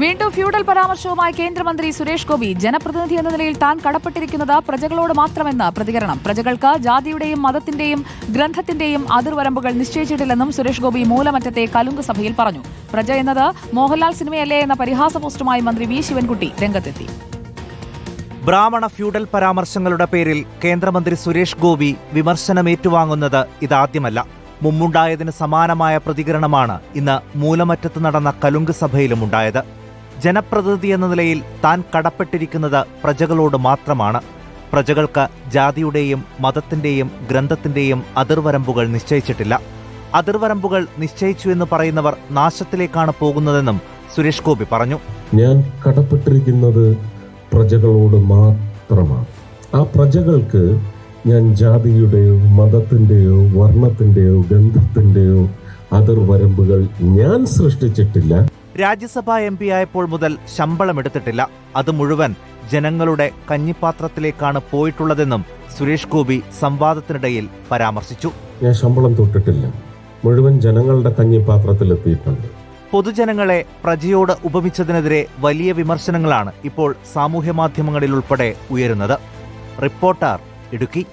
വീണ്ടും ഫ്യൂഡൽ പരാമർശവുമായി കേന്ദ്രമന്ത്രി സുരേഷ് ഗോപി ജനപ്രതിനിധി എന്ന നിലയിൽ താൻ കടപ്പെട്ടിരിക്കുന്നത് പ്രജകളോട് മാത്രമെന്ന് പ്രതികരണം. പ്രജകൾക്ക് ജാതിയുടെയും മതത്തിന്റെയും ഗ്രന്ഥത്തിന്റെയും അതിർവരമ്പുകൾ നിശ്ചയിച്ചിട്ടില്ലെന്നും സുരേഷ് ഗോപി മൂലമറ്റത്തെ കലുങ്ക് സഭയിൽ പറഞ്ഞു. പ്രജ എന്നത് മോഹൻലാൽ സിനിമയല്ലേ എന്ന പരിഹാസ പോസ്റ്റുമായി മന്ത്രി വി ശിവൻകുട്ടി രംഗത്തെത്തി. ബ്രാഹ്മണ ഫ്യൂഡൽ പരാമർശങ്ങളുടെ പേരിൽ കേന്ദ്രമന്ത്രി സുരേഷ് ഗോപി വിമർശനമേറ്റുവാങ്ങുന്നത് ഇതാദ്യമല്ല. മുമ്പുണ്ടായതിന് സമാനമായ പ്രതികരണമാണ് ഇന്ന് മൂലമറ്റത്ത് നടന്ന കലുങ്ക് സഭയിലും ഉണ്ടായത് ജനപ്രതിനിധി എന്ന നിലയിൽ താൻ കടപ്പെട്ടിരിക്കുന്നത് പ്രജകളോട് മാത്രമാണ്. പ്രജകൾക്ക് ജാതിയുടെയും മതത്തിന്റെയും ഗ്രന്ഥത്തിന്റെയും അതിർവരമ്പുകൾ നിശ്ചയിച്ചിട്ടില്ല. അതിർവരമ്പുകൾ നിശ്ചയിച്ചു എന്ന് പറയുന്നവർ നാശത്തിലേക്കാണ് പോകുന്നതെന്നും സുരേഷ് ഗോപി പറഞ്ഞു. ഞാൻ കടപ്പെട്ടിരിക്കുന്നത് പ്രജകളോട് മാത്രമാണ്. ആ പ്രജകൾക്ക് ഞാൻ ജാതിയുടെയോ മതത്തിന്റെയോ വർണത്തിന്റെയോ ഗന്ധത്തിന്റെയോ അതിർവരമ്പുകൾ ഞാൻ സൃഷ്ടിച്ചിട്ടില്ല. രാജ്യസഭാ എം പി ആയപ്പോൾ മുതൽ ശമ്പളം എടുത്തിട്ടില്ല. അത് മുഴുവൻ ജനങ്ങളുടെ കഞ്ഞിപ്പാത്രത്തിലേക്കാണ് പോയിട്ടുള്ളതെന്നും സുരേഷ് ഗോപി സംവാദത്തിനിടയിൽ പരാമർശിച്ചു. ഞാൻ ശമ്പളം തൊട്ടിട്ടില്ല. മുഴുവൻ ജനങ്ങളുടെ കഞ്ഞിപ്പാത്രത്തിലെത്തിയിട്ടുണ്ട്. പൊതുജനങ്ങളെ പ്രജയോട് ഉപമിച്ചതിനെതിരെ വലിയ വിമർശനങ്ങളാണ് ഇപ്പോൾ സാമൂഹ്യ മാധ്യമങ്ങളിൽ ഉൾപ്പെടെ ഉയരുന്നത്. റിപ്പോർട്ടർ ഇടുക്കി.